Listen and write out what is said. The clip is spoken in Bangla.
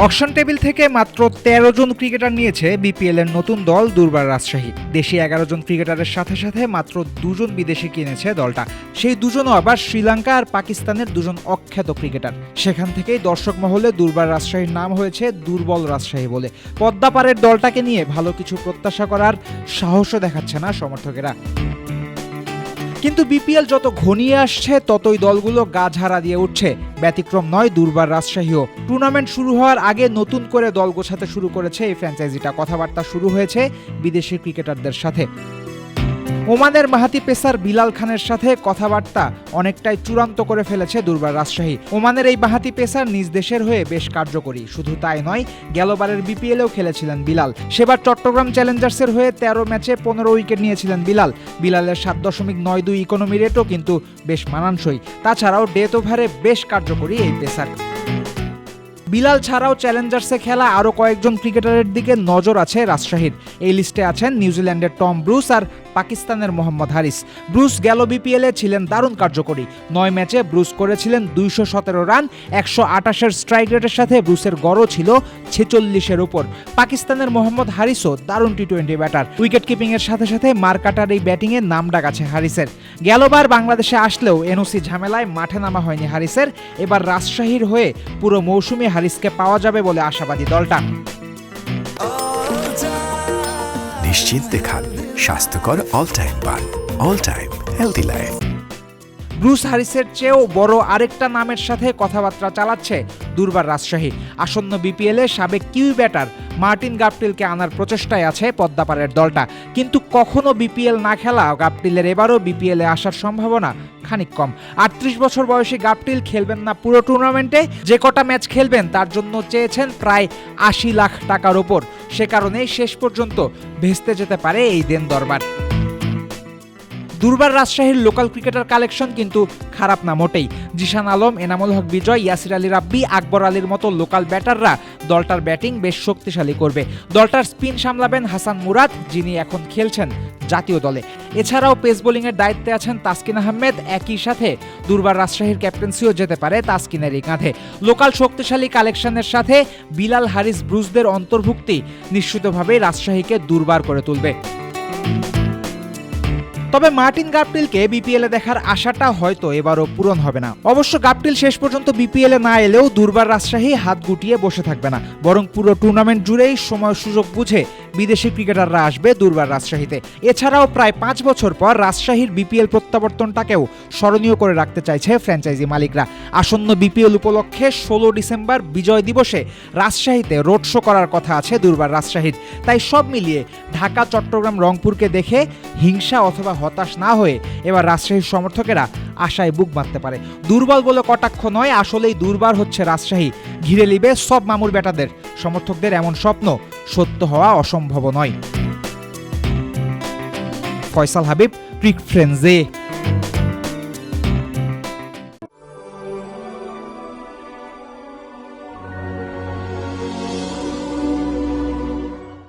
অকশন টেবিল থেকে মাত্র তেরো জন ক্রিকেটার নিয়েছে বিপিএল এর নতুন দল দুর্বার রাজশাহী। দেশি এগারো জন ক্রিকেটারের সাথে সাথে মাত্র দুজন বিদেশি কিনেছে দলটা। সেই দুজনও আবার শ্রীলঙ্কা আর পাকিস্তানের দুজন অখ্যাত ক্রিকেটার। সেখান থেকেই দর্শক মহলে দুর্বার রাজশাহীর নাম হয়েছে দুর্বল রাজশাহী বলে। পদ্মাপাড়ের দলটাকে নিয়ে ভালো কিছু প্রত্যাশা করার সাহসও দেখাচ্ছে না সমর্থকেরা। কিন্তু বিপিএল যত ঘনিয়ে আসছে, ততই দলগুলো গা ঝাড়া দিয়ে উঠছে। ব্যতিক্রম নয়, দুর্বার রাজশাহীও। টুর্নামেন্ট শুরু হওয়ার আগে নতুন করে দল গোছাতে শুরু করেছে এই ফ্র্যাঞ্চাইজিটা। কথাবার্তা শুরু হয়েছে বিদেশি ক্রিকেটারদের সাথে। ওমানের মাহাতি পেসার বিলাল খানের সাথে কথাবার্তা অনেকটাই চূড়ান্ত করে ফেলেছে দুর্বার রাজশাহী। ওমানের এই বাহাতি পেসার নিজ দেশের হয়ে বেশ কার্যকরী। শুধু তাই নয়, গেলবারের বিপিএলেও খেলেছিলেন বিলাল। সেবার চট্টগ্রাম চ্যালেঞ্জার্সের হয়ে তেরো ম্যাচে পনেরো উইকেট নিয়েছিলেন বিলাল। বিলালের সাত দশমিক নয় দুই ইকোনমি রেটও কিন্তু বেশ মানানসই। তাছাড়াও ডেথ ওভারে বেশ কার্যকরী এই পেসার। বিলাল ছাড়াও চ্যালেঞ্জার্সে খেলা আরও কয়েকজন ক্রিকেটারের দিকে নজর আছে রাজশাহীর। এই লিস্টে আছেন নিউজিল্যান্ডের টম ব্রুস আর পাকিস্তানের মোহাম্মদ হারিস। ব্রুস গেল বিপিএলে, ছিলেন দারুণ কার্যকরী। নয় ম্যাচে ব্রুস করেছিলেন দুইশো সতেরো রান, একশো আটাশের স্ট্রাইক রেটের সাথে ব্রুসের গড়ও ছিল ছেচল্লিশের উপর। পাকিস্তানের মোহাম্মদ হারিসও দারুণ T twenty batter. Wicket keeping এর সাথে সাথে মারকাটার এই ব্যাটিংয়ে নাম ডাক আছে হারিসের। গেলবার বাংলাদেশে আসলেও এনওসি ঝামেলায় মাঠে নামা হয়নি হারিসের। এবার রাজশাহীর হয়ে পুরো মৌসুমে হারিসকে পাওয়া যাবে বলে আশাবাদী দলটা। নিশ্চিন্তে খান স্বাস্থ্যকর অল টাইম পান all time healthy life Bruce হ্যারিসের চেয়েও বড় আরেকটা নামের সাথে কথাবার্তা চালাচ্ছে দুর্বার রাজশাহী। আসন্ন বিপিএলে সাবেক কিউ ব্যাটার মার্টিন গাপটিলকে আনার প্রচেষ্টায় আছে পদ্মাপাড়ের দলটা। কিন্তু কখনো বিপিএল না খেলা গাপটিলের এবারও বিপিএলে আসার সম্ভাবনা খানিক কম। আটত্রিশ বছর বয়সী গাপটিল খেলবেন না পুরো টুর্নামেন্টে যে কটা ম্যাচ খেলবেন তার জন্য চেয়েছেন প্রায় আশি লাখ টাকার ওপর। সে কারণেই শেষ পর্যন্ত ভেস্তে যেতে পারে এই দেন দরবার। দুর্বার রাজশাহীর লোকাল ক্রিকেটার কালেকশন কিন্তু খারাপ না মোটেই। জিশান আলম, এনামুল হক বিজয়, ইয়াসির আলী রাব্বি, আকবর আলীর মতো লোকাল ব্যাটাররা দলটার ব্যাটিং বেশ শক্তিশালী করবে। দলটার স্পিন সামলাবেন হাসান মুরাদ, যিনি এখন খেলছেন জাতীয় দলে। এছাড়াও পেস বোলিংয়ের দায়িত্বে আছেন তাসকিন আহমেদ। একই সাথে দুর্বার রাজশাহীর ক্যাপ্টেন্সিও যেতে পারে তাসকিনেরই কাঁধে। লোকাল শক্তিশালী কালেকশনের সাথে বিলাল হারিস ব্রুজদের অন্তর্ভুক্তি নিশ্চিতভাবেই রাজশাহীকে দুর্বার করে তুলবে। তবে মার্টিন গাপটিলকে বিপিএলে দেখার আশাটা হয়তো এবারও পূরণ হবে না। অবশ্য গাপটিল শেষ পর্যন্ত বিপিএলে না এলেও দুর্বার রাজশাহী হাত গুটিয়ে বসে থাকবে না। বরং পুরো টুর্নামেন্ট জুড়েই সময় সুযোগ বুঝে বিদেশি ক্রিকেটাররা আসবে দুর্বার রাজশাহীতে। এছাড়াও প্রায় পাঁচ বছর পর রাজশাহীর বিপিএল প্রত্যাবর্তনটাকেও স্মরণীয় করে রাখতে চাইছে ফ্র্যাঞ্চাইজি মালিকরা। আসন্ন বিপিএল উপলক্ষে ষোলো ডিসেম্বর বিজয় দিবসে রাজশাহীতে রোড শো করার কথা আছে দুর্বার রাজশাহীর। তাই সব মিলিয়ে ঢাকা, চট্টগ্রাম, রংপুরকে দেখে হিংসা অথবা হতাশ না হয়ে এবার রাজশাহীর সমর্থকেরা আশায় বুক বাঁধতে পারে। দুর্বল বলে কটাক্ষ নয়, আসলেই দুর্বার হচ্ছে রাজশাহী। ঘিরে লিবে সব মামুর বেটাদের। সমর্থকদের এমন স্বপ্ন সত্য হওয়া অসম্ভব নয়। ফয়সাল হাবিব ক্রিক ফ্রেন্সে।